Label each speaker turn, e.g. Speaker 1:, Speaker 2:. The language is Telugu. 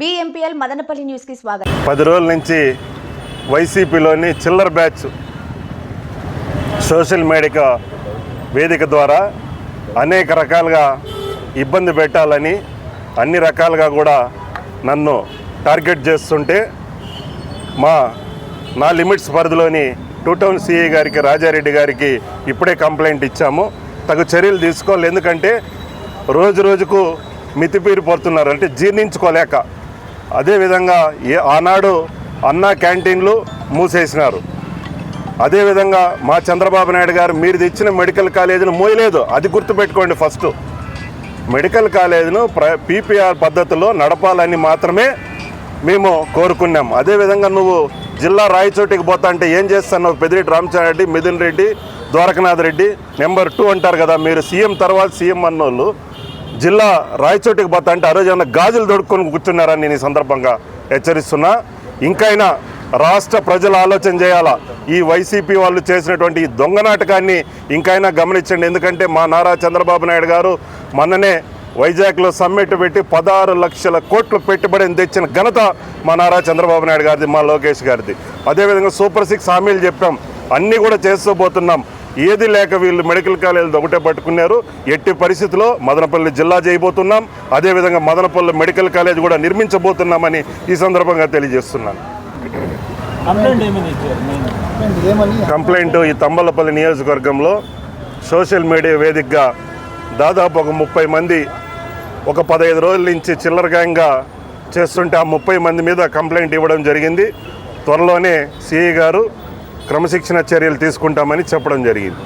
Speaker 1: బిఎంపీఎల్ మదనపల్లి న్యూస్కి స్వాగతం.
Speaker 2: పది రోజుల నుంచి వైసీపీలోని చిల్లర్ బ్యాచ్ సోషల్ మీడియా వేదిక ద్వారా అనేక రకాలుగా ఇబ్బంది పెట్టాలని అన్ని రకాలుగా కూడా నన్ను టార్గెట్ చేస్తుంటే మా నా లిమిట్స్ పరిధిలోని టూ టౌన్ సిఐ గారికి రాజారెడ్డి గారికి ఇప్పుడే కంప్లైంట్ ఇచ్చాము. తగు చర్యలు తీసుకోవాలి. ఎందుకంటే రోజు రోజుకు మితిపీరిపోతున్నారు. అంటే జీర్ణించుకోలేక. అదేవిధంగా ఏ ఆనాడు అన్నా క్యాంటీన్లు మూసేసినారు. అదేవిధంగా మా చంద్రబాబు నాయుడు గారు మీరు తెచ్చిన మెడికల్ కాలేజీని మోయలేదు. అది గుర్తుపెట్టుకోండి ఫస్ట్. మెడికల్ కాలేజీను ప్ర పీపీఆర్ పద్ధతిలో నడపాలని మాత్రమే మేము కోరుకున్నాం. అదేవిధంగా నువ్వు జిల్లా రాయచోటికి పోతా అంటే ఏం చేస్తున్నావు పెదిరెడ్డి రామచంద్ర రెడ్డి మిథున్ రెడ్డి ద్వారకనాథ్ రెడ్డి నెంబర్ టూ అంటారు కదా మీరు. సీఎం తర్వాత సీఎం అన్నోళ్ళు జిల్లా రాయచోటికి పోతా అంటే ఆ రోజు ఏమైనా గాజులు దొడుక్కొని కూర్చున్నారని నేను ఈ సందర్భంగా హెచ్చరిస్తున్నా. ఇంకైనా రాష్ట్ర ప్రజలు ఆలోచన చేయాలా? ఈ వైసీపీ వాళ్ళు చేసినటువంటి ఈ దొంగ నాటకాన్ని ఇంకైనా గమనించండి. ఎందుకంటే మా నారా చంద్రబాబు నాయుడు గారు మొన్ననే వైజాగ్లో సమ్మిట్ పెట్టి పదహారు లక్షల కోట్లు పెట్టుబడిని తెచ్చిన ఘనత మా నారా చంద్రబాబు నాయుడు గారిది మా లోకేష్ గారిది. అదేవిధంగా సూపర్ సిక్స్ హామీలు చెప్పాం. అన్నీ కూడా చేస్తూ పోతున్నాం. ఏది లేక వీళ్ళు మెడికల్ కాలేజీలు ఒకటే పట్టుకున్నారు. ఎట్టి పరిస్థితిలో మదనపల్లి జిల్లా చేయబోతున్నాం. అదేవిధంగా మదనపల్లి మెడికల్ కాలేజ్ కూడా నిర్మించబోతున్నామని ఈ సందర్భంగా తెలియజేస్తున్నాను. కంప్లైంట్ ఈ తంబలపల్లి నియోజకవర్గంలో సోషల్ మీడియా వేదికగా దాదాపు ఒక ముప్పై మంది ఒక పదహైదు రోజుల నుంచి చిల్లర గ్యాంగ్గా చేస్తుంటే ఆ ముప్పై మంది మీద కంప్లైంట్ ఇవ్వడం జరిగింది. త్వరలోనే సిఐ గారు క్రమశిక్షణ చర్యలు తీసుకుంటామని చెప్పడం జరిగింది.